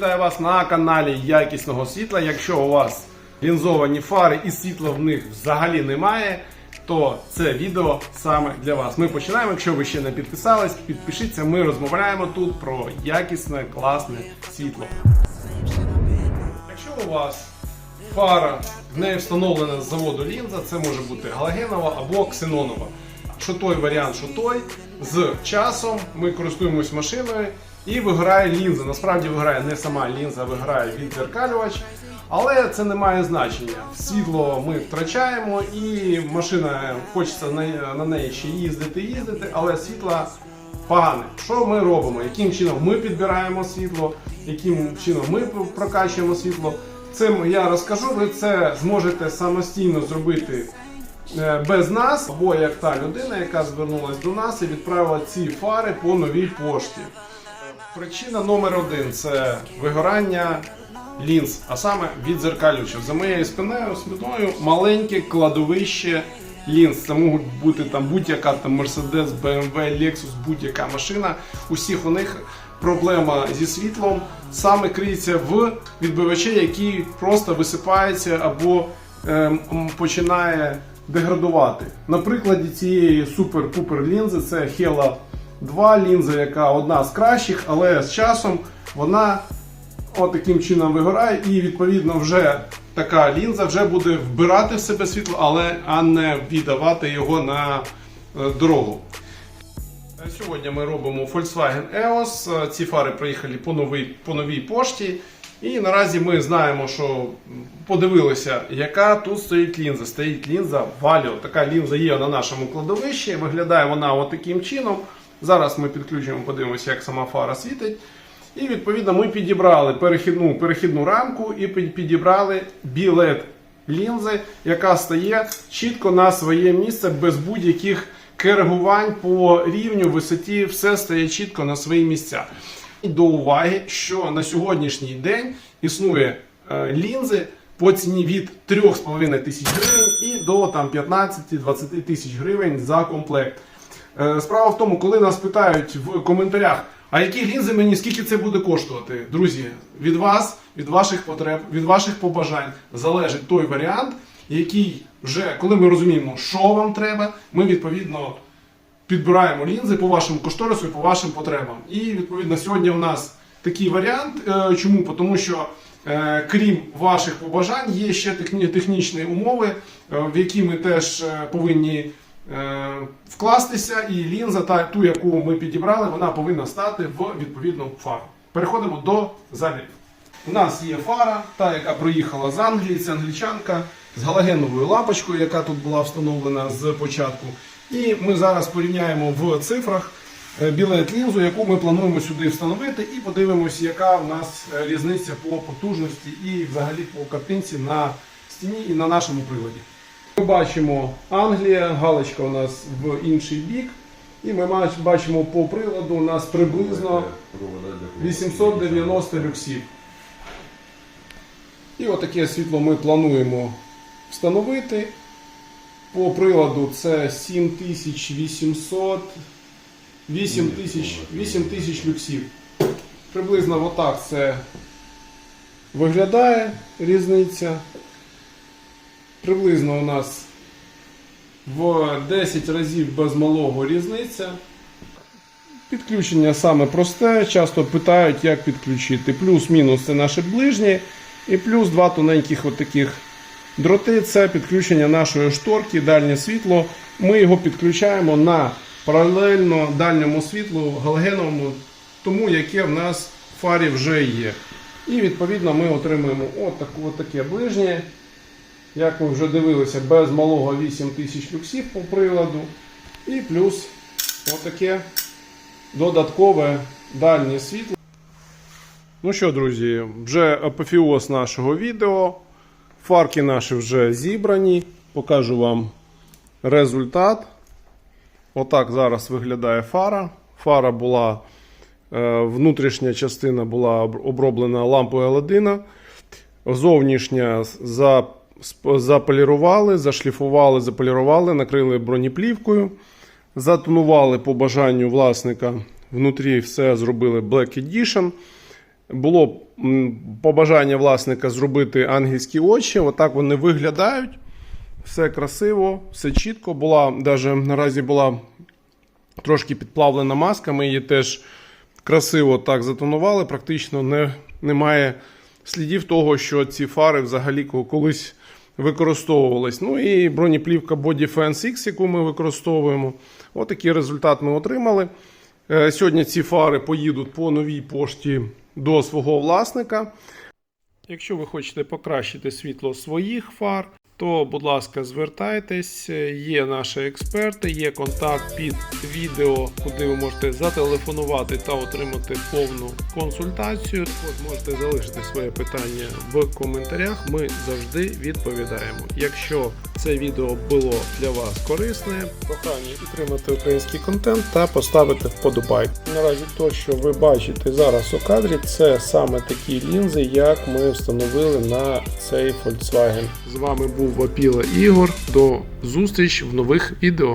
вас на каналі якісного світла. Якщо у вас лінзовані фари і світла в них взагалі немає, то це відео саме для вас. Ми починаємо. Якщо ви ще не підписались, підпишіться. Ми розмовляємо тут про якісне, класне світло. Якщо у вас фара в неї встановлена з заводу лінза, це може бути галогенова або ксенонова. Що той варіант, що той, з часом ми користуємось машиною і виграє лінза. Насправді виграє не сама лінза, а виграє відзеркалювач. Але це не має значення. Світло ми втрачаємо, і машина хочеться на, неї ще їздити, їздити, але світла погане. Що ми робимо? Яким чином ми підбираємо світло, яким чином ми прокачуємо світло? Цим я розкажу. Ви це зможете самостійно зробити е, без нас, або як та людина, яка звернулася до нас і відправила ці фари по новій пошті. Причина номер один це вигорання лінз, а саме відзеркалювачів. За моєю спиною, спиною маленьке кладовище лінз. Це можуть бути там будь-яка там Mercedes, BMW, Lexus, будь-яка машина. Усіх у них проблема зі світлом саме криється в відбивачі, який просто висипається або ем, починає деградувати. На прикладі цієї супер-пупер лінзи це Hella 2 лінза, яка одна з кращих, але з часом вона от таким чином вигорає, і відповідно вже така лінза вже буде вбирати в себе світло, але а не віддавати його на е, дорогу. Е, Сьогодні ми робимо Volkswagen EOS. Е, Ці фари приїхали по новій, по новій пошті. І наразі ми знаємо, що подивилися, яка тут стоїть лінза. Стоїть лінза Valio. Така лінза є на нашому кладовищі. Виглядає вона от таким чином. Зараз ми підключимо, подивимося, як сама фара світить. І відповідно ми підібрали перехідну, перехідну рамку і підібрали білет лінзи, яка стає чітко на своє місце без будь-яких коригувань по рівню, висоті, все стає чітко на свої місця. І до уваги, що на сьогоднішній день існує е, лінзи по ціні від 3,5 тисяч гривень і до там 15-20 тисяч гривень за комплект. Е, Справа в тому, коли нас питають в коментарях, а які лінзи мені скільки це буде коштувати? Друзі, від вас, від ваших потреб, від ваших побажань залежить той варіант, який вже коли ми розуміємо, що вам треба, ми відповідно підбираємо лінзи по вашому кошторису і по вашим потребам. І відповідно сьогодні у нас такий варіант. Е, Чому? Тому що е, крім ваших побажань, є ще техні- технічні умови, в які ми теж повинні вкластися, і лінза, та ту, яку ми підібрали, вона повинна стати в відповідну фару. Переходимо до замірів. У нас є фара, та, яка проїхала з Англії, це англічанка з галогеновою лампочкою, яка тут була встановлена з початку. І ми зараз порівняємо в цифрах е, білет лінзу, яку ми плануємо сюди встановити, і подивимось, яка у нас е, різниця по потужності і взагалі по картинці на стіні і на нашому приладі. Ми бачимо Англія, галочка у нас в інший бік. І ми бачимо по приладу у нас приблизно 890 люксів. І отаке світло ми плануємо встановити. По приладу це 7800, 8000, 8000 люксів. Приблизно отак це виглядає різниця. Приблизно у нас в 10 разів без малого різниця. Підключення саме просте, часто питають, як підключити. Плюс-мінус це наші ближні, і плюс два тоненьких от дроти це підключення нашої шторки, дальнє світло. Ми його підключаємо на паралельно дальньому світлу галогеновому, тому яке в нас в фарі вже є. І відповідно ми отримуємо от таке ближнє. Як ми вже дивилися, без малого 8000 люксів по приладу. І плюс отаке додаткове дальнє світло. Ну що, друзі, вже апофіоз нашого відео. Фарки наші вже зібрані. Покажу вам результат. Отак зараз виглядає фара. Фара була, е, внутрішня частина була оброблена лампою Аладдина. Зовнішня за, заполірували, зашліфували, заполірували, накрили бронеплівкою. Затонували по бажанню власника. Внутрі все зробили Black Edition. було побажання власника зробити ангельські очі. Отак вони виглядають. Все красиво, все чітко. Була даже наразі була трошки підплавлена маска. Ми її теж красиво так затонували. Практично не, немає слідів того, що ці фари взагалі колись використовувались. Ну і бронеплівка Body Fence X, яку ми використовуємо. Отакий результат ми отримали. Е, Сьогодні ці фари поїдуть по новій пошті до свого власника. Якщо ви хочете покращити світло своїх фар, то, будь ласка, звертайтесь. Є наші експерти, є контакт під відео, куди ви можете зателефонувати та отримати повну консультацію. От можете залишити своє питання в коментарях. Ми завжди відповідаємо. Якщо це відео було для вас корисне, прохання підтримати український контент та поставити вподобайк. Наразі то, що ви бачите зараз у кадрі, це саме такі лінзи, як ми встановили на цей Volkswagen. З вами був Вапіла Ігор. До зустріч в нових відео.